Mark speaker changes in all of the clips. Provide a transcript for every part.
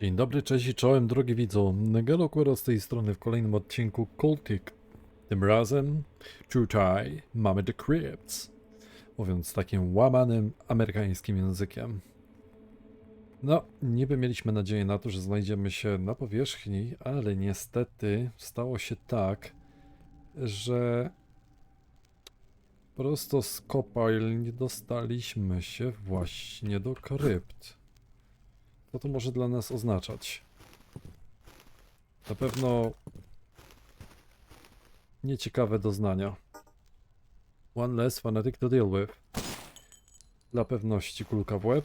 Speaker 1: Dzień dobry, cześć i czołem, drogi widzu. Negelo Quero z tej strony w kolejnym odcinku Cultic. Tym razem tutaj mamy The Crypts. Mówiąc takim łamanym amerykańskim językiem. No, niby mieliśmy nadzieję na to, że znajdziemy się na powierzchni, ale niestety stało się tak, że prosto z kopalń dostaliśmy się właśnie do krypt. Co to może dla nas oznaczać? Na pewno nieciekawe doznania. One less fanatic to deal with. Dla pewności kulka w łeb.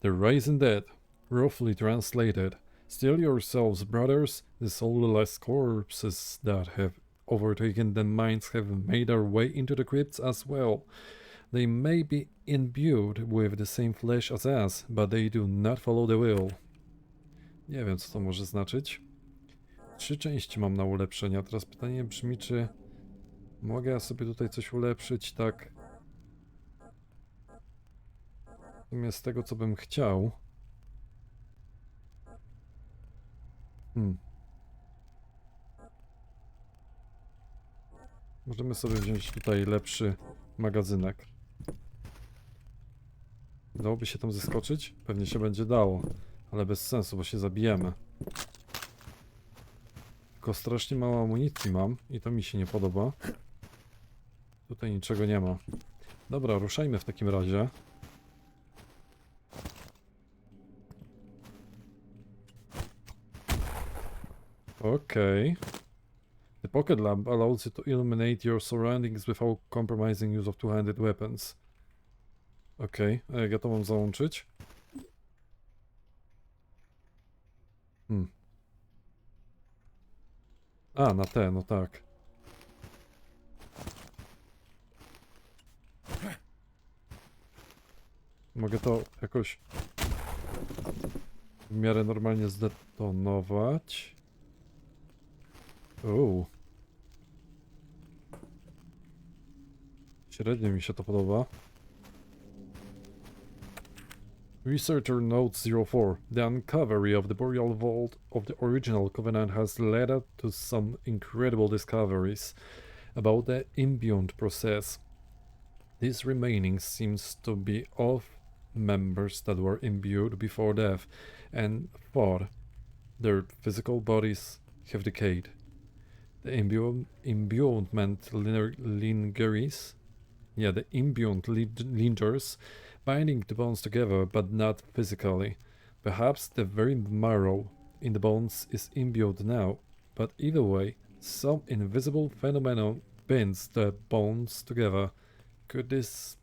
Speaker 1: The Rising Dead, roughly translated. Still yourselves, brothers, the soulless corpses that have overtaken the minds have made their way into the crypts as well. They may be imbued with the same flesh as us, but they do not follow the will. Nie wiem, co to może znaczyć. Trzy części mam na ulepszenia. Teraz pytanie brzmi, czy mogę sobie tutaj coś ulepszyć tak w sumie z tego, co bym chciał. Hmm. Możemy sobie wziąć tutaj lepszy magazynek. Dałoby się tam zeskoczyć? Pewnie się będzie dało, ale bez sensu, bo się zabijemy. Tylko strasznie mało amunicji mam i to mi się nie podoba. Tutaj niczego nie ma. Dobra, ruszajmy w takim razie. Okej. The pocket lamp allows you to illuminate your surroundings without compromising use of two-handed weapons. Okej, a jak ja to mam załączyć? Hmm. A, na te, no tak. Mogę to jakoś w miarę normalnie zdetonować. Uuu. Średnio mi się to podoba. Researcher Note 04. The uncovery of the burial Vault of the original Covenant has led up to some incredible discoveries about the imbued process. This remaining seems to be of members that were imbued before death, and four, their physical bodies have decayed. The imbu- imbuement linger- lingers, yeah, the imbued lin- lingers, binding the bones together, but not physically. Perhaps the very marrow in the bones is imbued now, but either way, some invisible phenomenon binds the bones together. Could this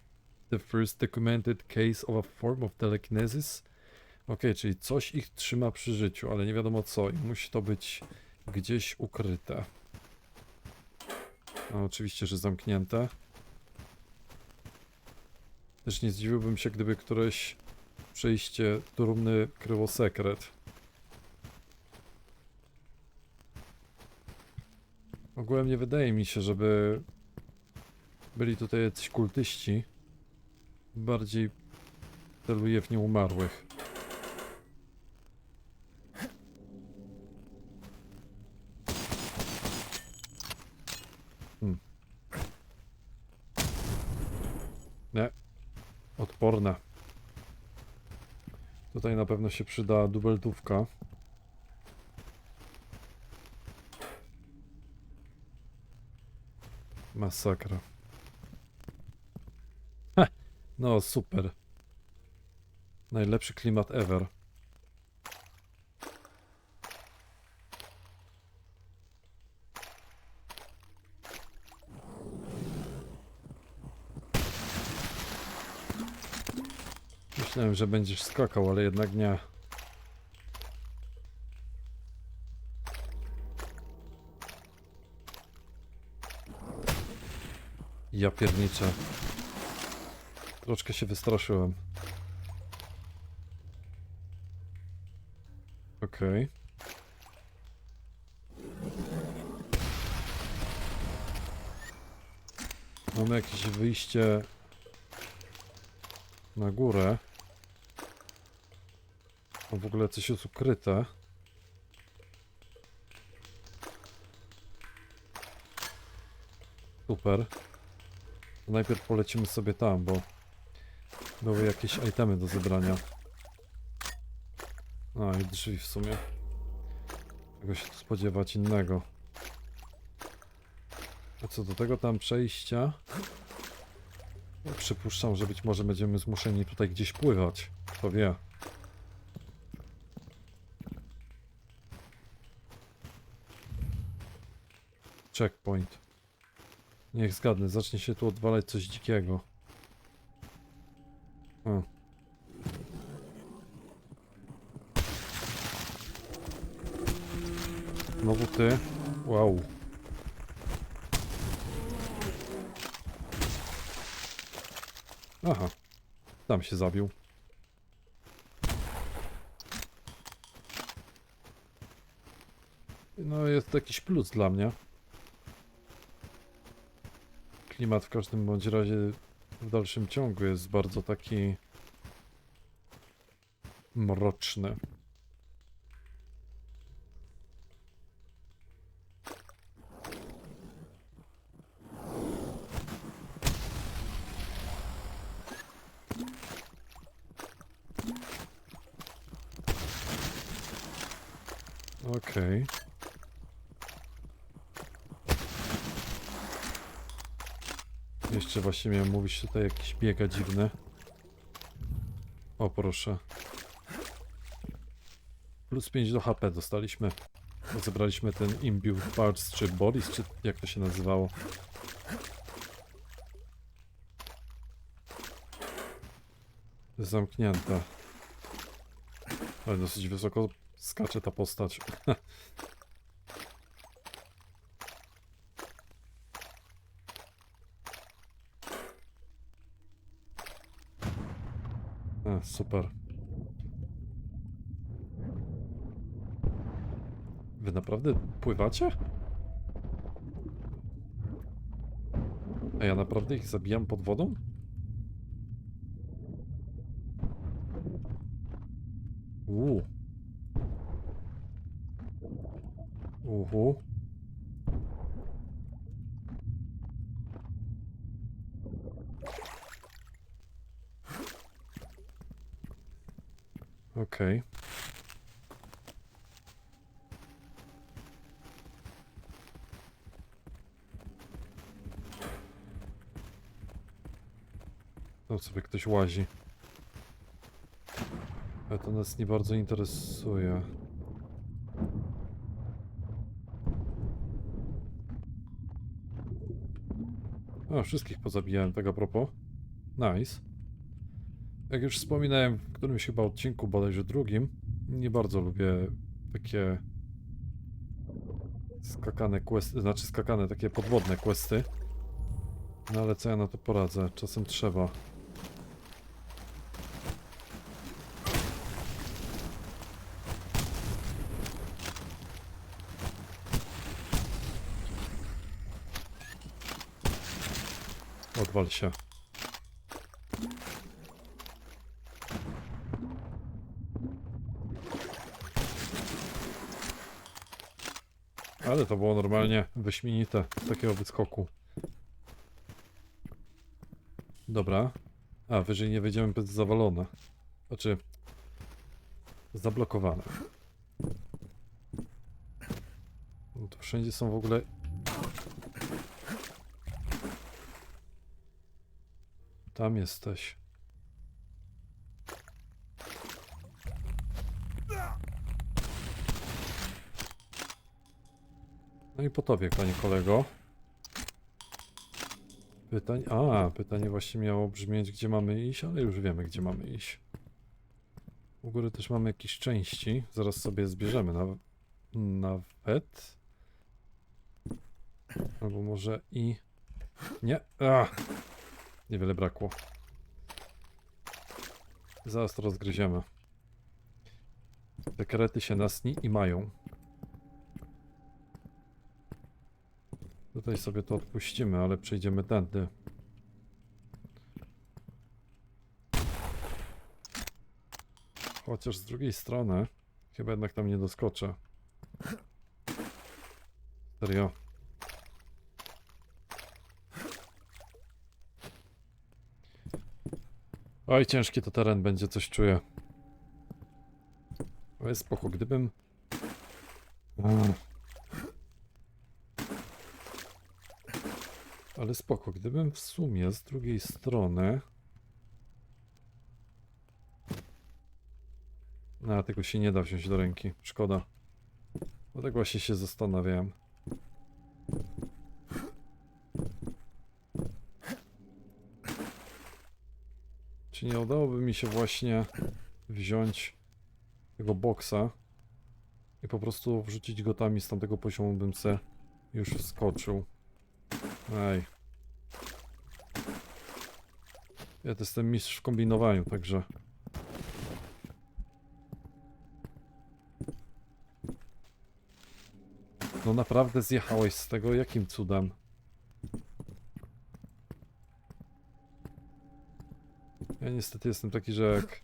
Speaker 1: the first documented case of a form of telekinesis? Okej, czyli coś ich trzyma przy życiu, ale nie wiadomo co i musi to być gdzieś ukryte. No, oczywiście, że zamknięte. Też nie zdziwiłbym się, gdyby któreś przejście trumny kryło sekret. Ogółem nie wydaje mi się, żeby byli tutaj jacyś kultyści. Bardziej celuję w nieumarłych. Hmm. Nie. Odporne. Tutaj na pewno się przyda dubeltówka. Masakra. Ha! No super. Najlepszy klimat ever. Myślałem, że będziesz skakał, ale jednak nie. Ja pierniczę. Troszkę się wystraszyłem. Okej. Mamy jakieś wyjście na górę. W ogóle coś jest ukryte. Super. To najpierw polecimy sobie tam, bo były jakieś itemy do zebrania. A i drzwi w sumie. Czego się tu spodziewać innego. A co do tego tam przejścia? Przypuszczam, że być może będziemy zmuszeni tutaj gdzieś pływać. Kto wie. Checkpoint. Niech zgadnę, zacznie się tu odwalać coś dzikiego. O. Znowu ty? Wow. Aha. Tam się zabił. No jest jakiś plus dla mnie. Klimat w każdym bądź razie w dalszym ciągu jest bardzo taki mroczny. Okej. Jeszcze właśnie miałem mówić tutaj jakiś biega dziwny. O proszę. Plus 5 do HP dostaliśmy. Zebraliśmy ten Imbued Parts, czy Bodies, czy jak to się nazywało. Zamknięte. Ale dosyć wysoko skacze ta postać. Super. Wy naprawdę pływacie? A ja naprawdę ich zabijam pod wodą? Uuu. Uhu. Okej. Tam sobie ktoś łazi. Ale to nas nie bardzo interesuje. O, wszystkich pozabijałem, tak a propos. Nice. Jak już wspominałem w którymś chyba odcinku, bodajże drugim, nie bardzo lubię takie skakane questy, znaczy skakane takie podwodne questy. No ale co ja na to poradzę? Czasem trzeba. Odwal się. Ale to było normalnie wyśmienite z takiego wyskoku. Dobra. A, wyżej nie wejdziemy bez zawalone. Znaczy... Zablokowane. No to wszędzie są w ogóle... Tam jesteś. I po tobie, panie kolego. Pytań. A, pytanie właśnie miało brzmieć, gdzie mamy iść, ale już wiemy, gdzie mamy iść. U góry też mamy jakieś części. Zaraz sobie zbierzemy na, nawet. Albo może i. Nie. A! Niewiele brakło. Zaraz to rozgryziemy. Te karety się nasni i mają. Tutaj sobie to odpuścimy, ale przejdziemy tędy. chociaż z drugiej strony chyba jednak tam nie doskoczę. Serio. Oj, ciężki to teren będzie, coś czuję. Ale spoko, gdybym... Ale spoko, gdybym w sumie z drugiej strony... No, tego się nie da wziąć do ręki. Szkoda. Bo tak właśnie się zastanawiałem. Czy nie udałoby mi się właśnie wziąć tego boksa i po prostu wrzucić go tam i z tamtego poziomu bym se już wskoczył. Ej. Ja to jestem mistrz w kombinowaniu, także... No naprawdę zjechałeś z tego? Jakim cudem? Ja niestety jestem taki, że jak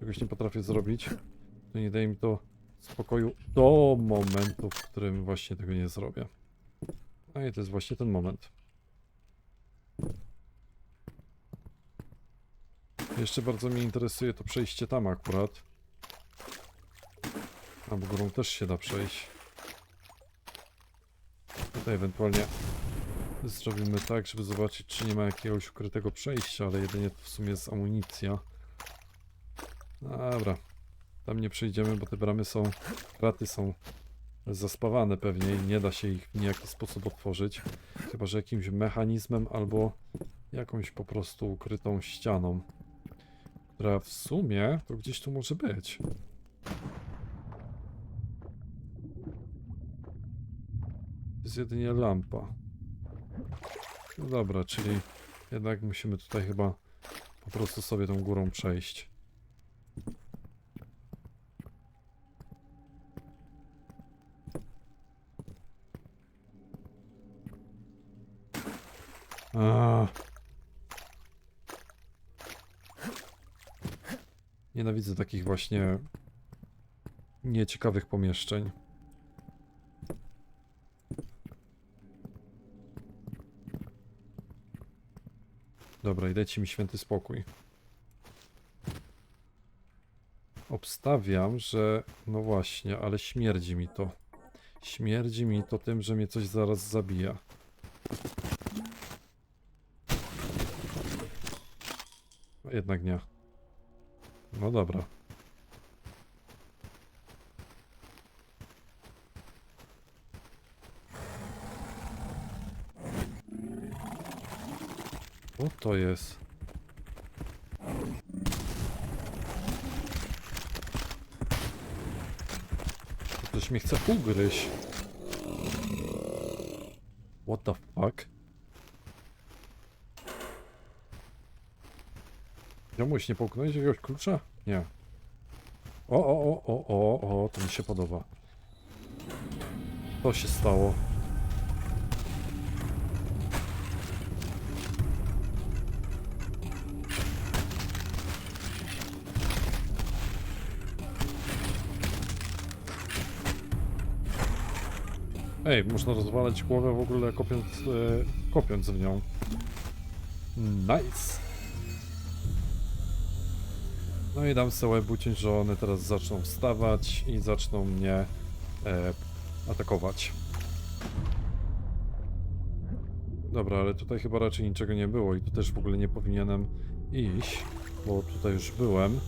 Speaker 1: czegoś nie potrafię zrobić, to nie daje mi to spokoju do momentu, w którym właśnie tego nie zrobię. No i to jest właśnie ten moment. Jeszcze bardzo mnie interesuje to przejście tam akurat. A bo górą też się da przejść. Tutaj ewentualnie zrobimy tak, żeby zobaczyć, czy nie ma jakiegoś ukrytego przejścia, ale jedynie to w sumie jest amunicja. Dobra. Tam nie przejdziemy, bo te bramy są, kraty są zaspawane pewnie i nie da się ich w niejaki sposób otworzyć. Chyba, że jakimś mechanizmem albo jakąś po prostu ukrytą ścianą. Która w sumie to gdzieś tu może być. Jest jedynie lampa. No dobra, czyli jednak musimy tutaj chyba po prostu sobie tą górą przejść. A. Nienawidzę takich właśnie nieciekawych pomieszczeń. Dobra, i dajcie mi święty spokój. Obstawiam, że... No właśnie, ale śmierdzi mi to. Śmierdzi mi to tym, że mnie coś zaraz zabija. A Jednak nie. No dobra. Co to jest? Ktoś mnie chce ugryźć. What the fuck? Ziomuś, nie połknąłeś jakiegoś klucza? Nie. O, o, o, o, o, o, to mi się podoba. Co się stało? Ej, można rozwalać głowę w ogóle kopiąc, e, kopiąc w nią. Nice. No i dam sobie łeb uciąć, że one teraz zaczną wstawać i zaczną mnie e, atakować. Dobra, ale tutaj chyba raczej niczego nie było i tu też w ogóle nie powinienem iść, bo tutaj już byłem.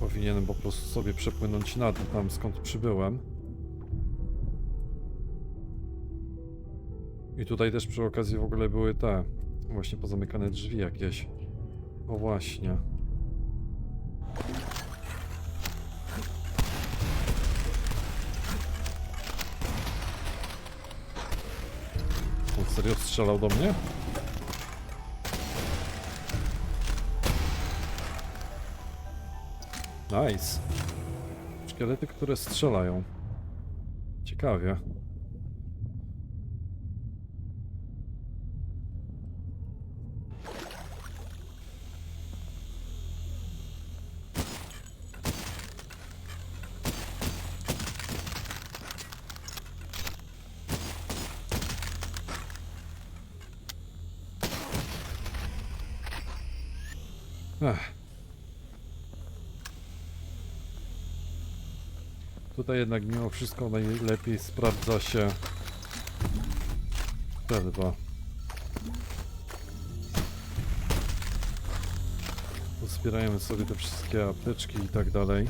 Speaker 1: Powinienem po prostu sobie przepłynąć na dół, tam skąd przybyłem. I tutaj też przy okazji w ogóle były te właśnie pozamykane drzwi jakieś. O właśnie. Serio strzelał do mnie? Nice. Szkielety, które strzelają. Ciekawie. Ech. Tutaj jednak mimo wszystko najlepiej sprawdza się strzelba. Pozbierajmy sobie te wszystkie apteczki i tak dalej.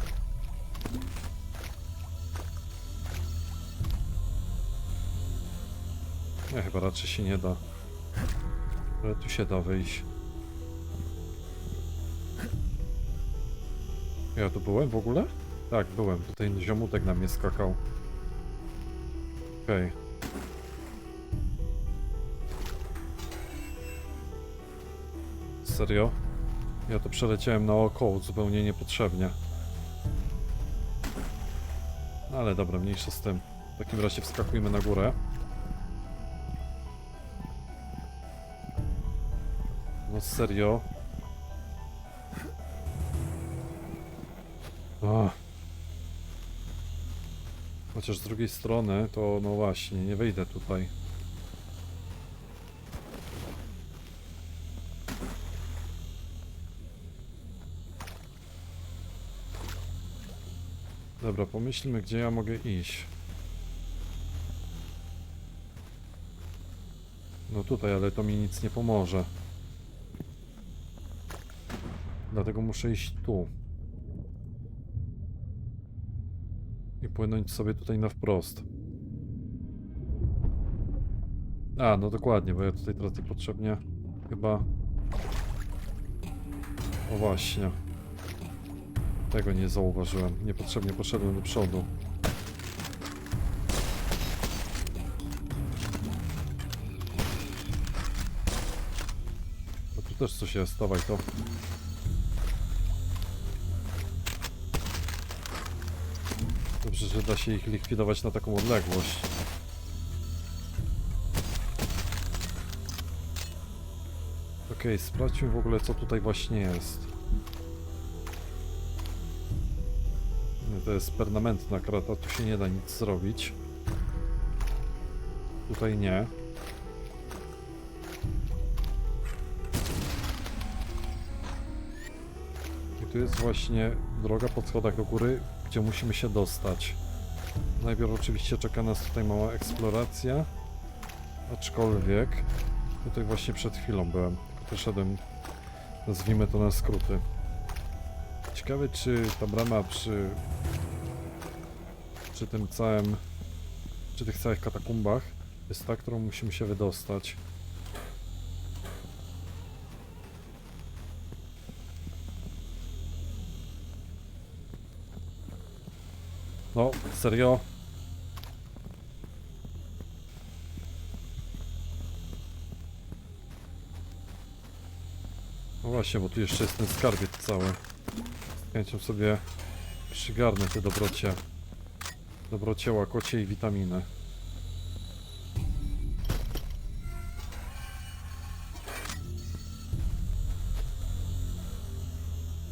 Speaker 1: Nie, chyba raczej się nie da. Ale tu się da wyjść. Ja tu byłem w ogóle? Tak, byłem. Tutaj ziomutek na mnie skakał. Okej. Serio? Ja to przeleciałem naokoło zupełnie niepotrzebnie. No ale dobra, mniejsza z tym. W takim razie wskakujmy na górę. No serio? Ach. Chociaż z drugiej strony to no właśnie, nie wyjdę tutaj. Dobra, pomyślmy gdzie ja mogę iść. No tutaj, ale to mi nic nie pomoże. Dlatego muszę iść tu. I płynąć sobie tutaj na wprost. A, no dokładnie, bo ja tutaj teraz niepotrzebnie chyba... O właśnie. Tego nie zauważyłem. Niepotrzebnie poszedłem do przodu. No tu też coś jest, dawaj to. Dobrze, że da się ich likwidować na taką odległość. Okej, sprawdźmy w ogóle co tutaj właśnie jest. To jest permanentna krata, tu się nie da nic zrobić. Tutaj nie. I tu jest właśnie droga po schodach do góry, gdzie musimy się dostać. Najpierw oczywiście czeka nas tutaj mała eksploracja. Aczkolwiek tutaj właśnie przed chwilą byłem. Tylko Przeszedłem, nazwijmy to na skróty. Ciekawe czy ta brama przy przy tym całym przy tych całych katakumbach jest ta, którą musimy się wydostać. Serio? No właśnie, bo tu jeszcze jest ten skarbiec cały. Z chęcią sobie przygarnę te dobrocie. Dobrocie, łakocie i witaminy.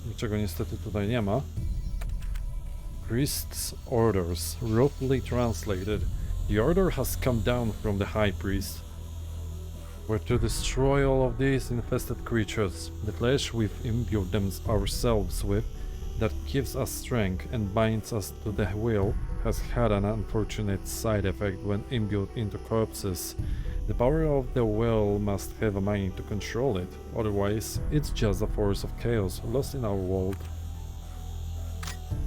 Speaker 1: Niczego niestety tutaj nie ma. Priest's orders, roughly translated. The order has come down from the High Priest. We're to destroy all of these infested creatures. The flesh we've imbued them ourselves with, that gives us strength and binds us to the will, has had an unfortunate side effect when imbued into corpses. The power of the will must have a mind to control it, otherwise, it's just a force of chaos lost in our world.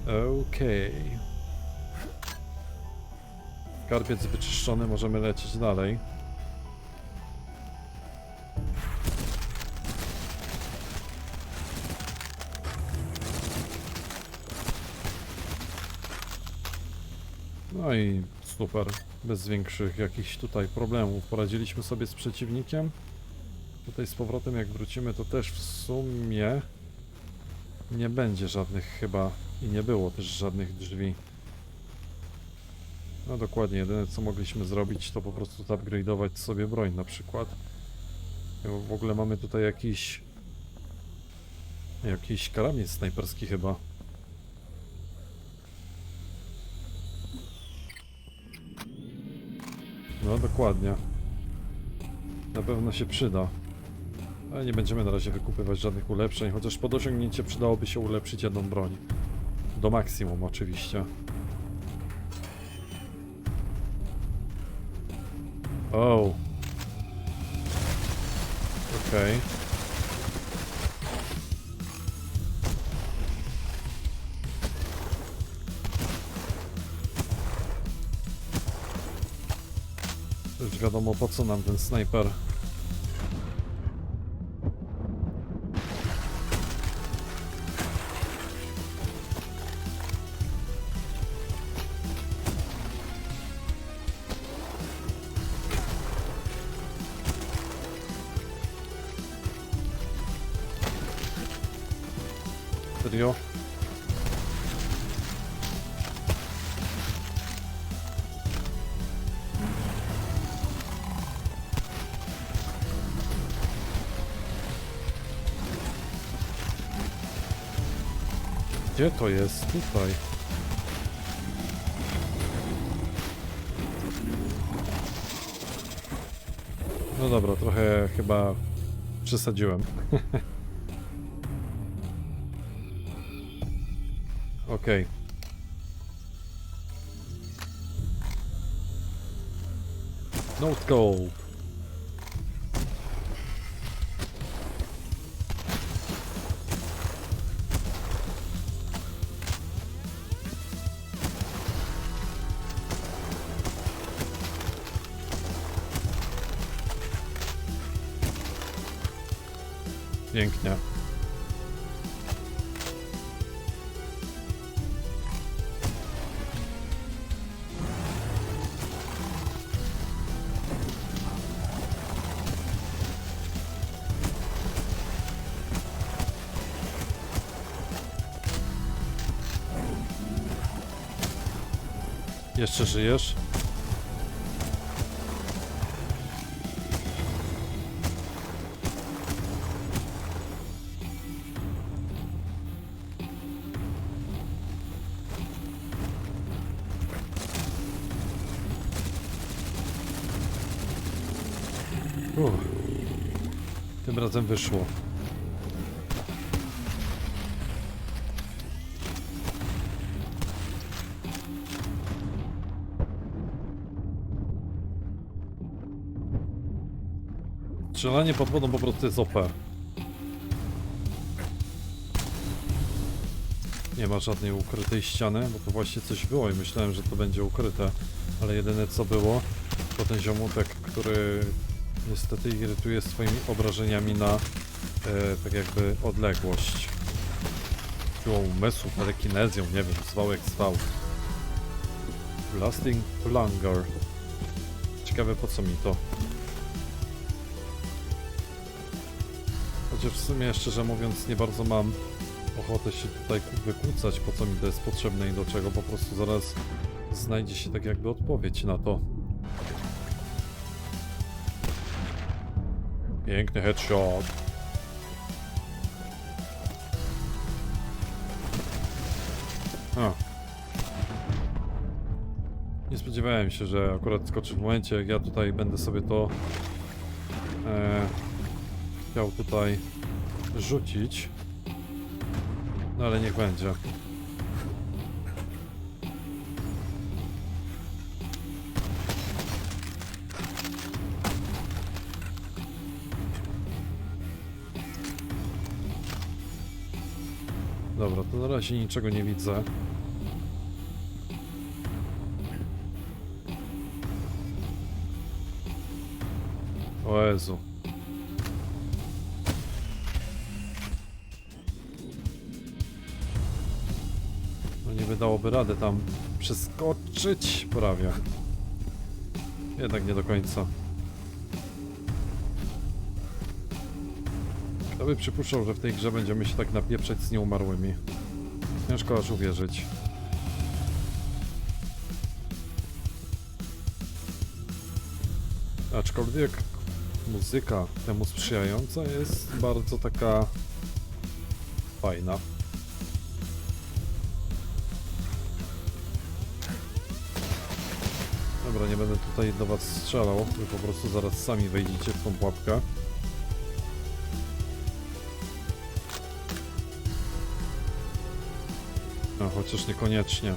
Speaker 1: Okej. Skarbiec wyczyszczony, możemy lecieć dalej. No i super. Bez większych jakichś tutaj problemów. Poradziliśmy sobie z przeciwnikiem. Tutaj z powrotem jak wrócimy to też w sumie nie będzie żadnych chyba i nie było też żadnych drzwi. No dokładnie, jedyne co mogliśmy zrobić to po prostu upgrade'ować sobie broń na przykład. Bo W ogóle mamy tutaj jakiś jakiś karamiec snajperski chyba. No dokładnie. Na pewno się przyda. Ale nie będziemy na razie wykupywać żadnych ulepszeń, chociaż pod osiągnięcie przydałoby się ulepszyć jedną broń. Do maksimum oczywiście. O. Okej. Już wiadomo po co nam ten snajper. Gdzie to jest? Tutaj. No dobra, trochę chyba przesadziłem. Okej. Note gold. Jeszcze żyjesz? Uff. Tym razem wyszło. Strzelanie pod wodą po prostu jest OP. Nie ma żadnej ukrytej ściany, bo to właśnie coś było i myślałem, że to będzie ukryte. Ale jedyne co było, to ten ziomutek, który niestety irytuje swoimi obrażeniami na e, tak jakby odległość. Siłą umysłu, telekinezją, nie wiem, zwał jak zwał. Blasting Plunger. Ciekawe po co mi to. Chociaż w sumie, szczerze mówiąc, nie bardzo mam ochotę się tutaj wykłócać, po co mi to jest potrzebne i do czego. Po prostu zaraz znajdzie się tak jakby odpowiedź na to. Piękny headshot. A. Nie spodziewałem się, że akurat skoczy w momencie, jak ja tutaj będę sobie to e, chciał tutaj rzucić. No ale niech będzie. Dobra, to na razie niczego nie widzę. O Jezu. Nie wydałoby rady tam przeskoczyć prawie. Jednak nie do końca. Kto by przypuszczał, że w tej grze będziemy się tak napieprzać z nieumarłymi? Ciężko aż uwierzyć. Aczkolwiek muzyka temu sprzyjająca jest bardzo taka fajna. Dobra, nie będę tutaj do was strzelał, wy po prostu zaraz sami wejdziecie w tą pułapkę. No, chociaż niekoniecznie.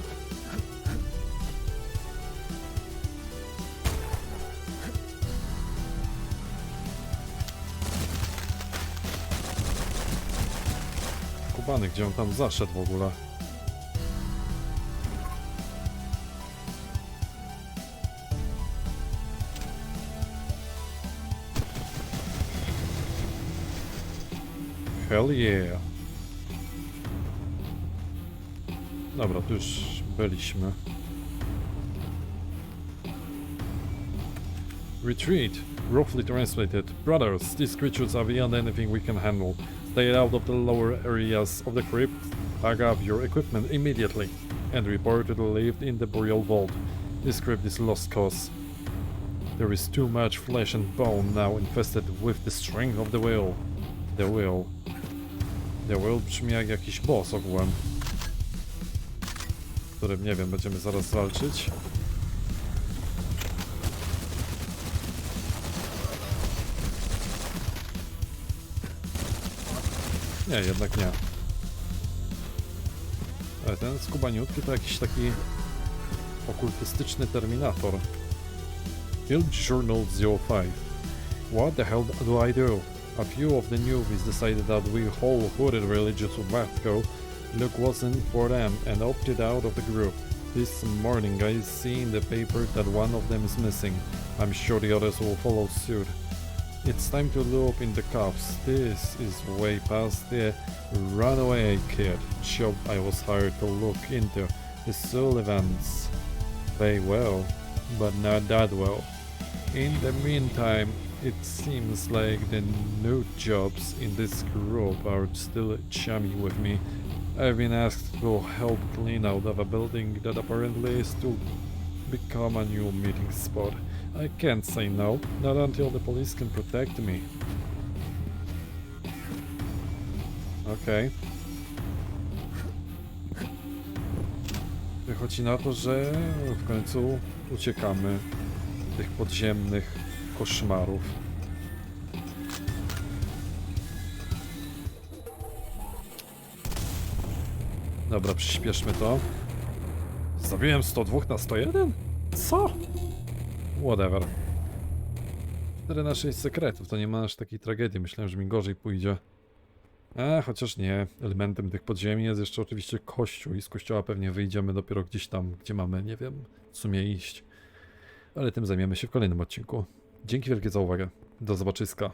Speaker 1: Kubany, gdzie on tam zaszedł w ogóle? Hell yeah. Dobra, tu już byliśmy. Retreat. Roughly translated. Brothers, these creatures are beyond anything we can handle. Stay out of the lower areas of the crypt. Pack up your equipment immediately. And report to the lift in the burial Vault. This crypt is lost cause. There is too much flesh and bone now infested with the strength of the will. The will. The will brzmi jak jakiś boss ogółem. Którym, nie wiem, będziemy zaraz walczyć. Nie, jednak nie. Ale ten skubaniutki to jakiś taki okultystyczny terminator. Field Journal 05. What the hell do I do? A few of the newbies decided that we whole-hearted religious Watco look wasn't for them and opted out of the group. This morning I see in the paper that one of them is missing. I'm sure the others will follow suit. It's time to loop in the cuffs. This is way past the runaway kid job I was hired to look into. The Sullivans They well, but not that well. In the meantime, it seems like the new jobs in this group are still chummy with me. I've been asked to help clean out of a building that apparently is to become a new meeting spot. I can't say no, not until the police can protect me. Okej. Wychodzi na to, że w końcu uciekamy tych podziemnych koszmarów. Dobra, przyspieszmy to. Zabiłem 102 na 101? Co? Whatever. 4 na 6 sekretów, to nie ma aż takiej tragedii. Myślałem, że mi gorzej pójdzie. A, chociaż nie. Elementem tych podziemi jest jeszcze oczywiście kościół i z kościoła pewnie wyjdziemy dopiero gdzieś tam, gdzie mamy, nie wiem, w sumie iść. Ale tym zajmiemy się w kolejnym odcinku. Dzięki wielkie za uwagę. Do zobaczyska.